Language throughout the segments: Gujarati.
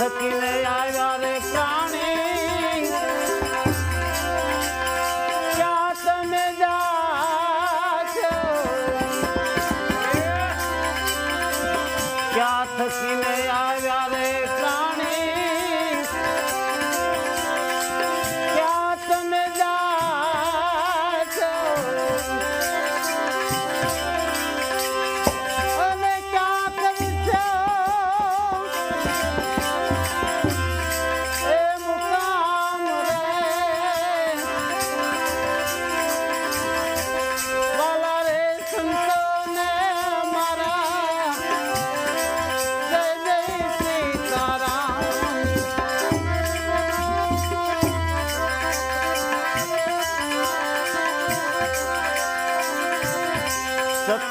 থাকিলে আর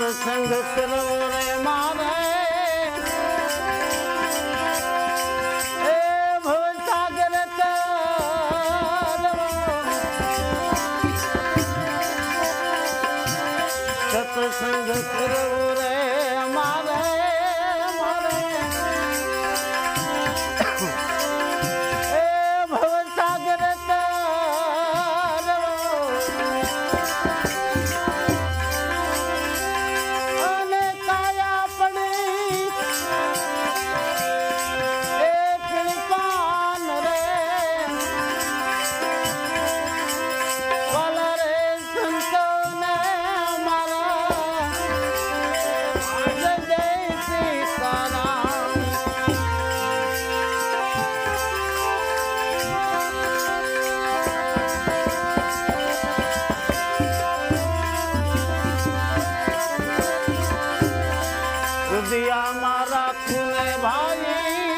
સત્સંગ કરો રે મારે. સત્સંગ કરો दिया मारा खुले भाई।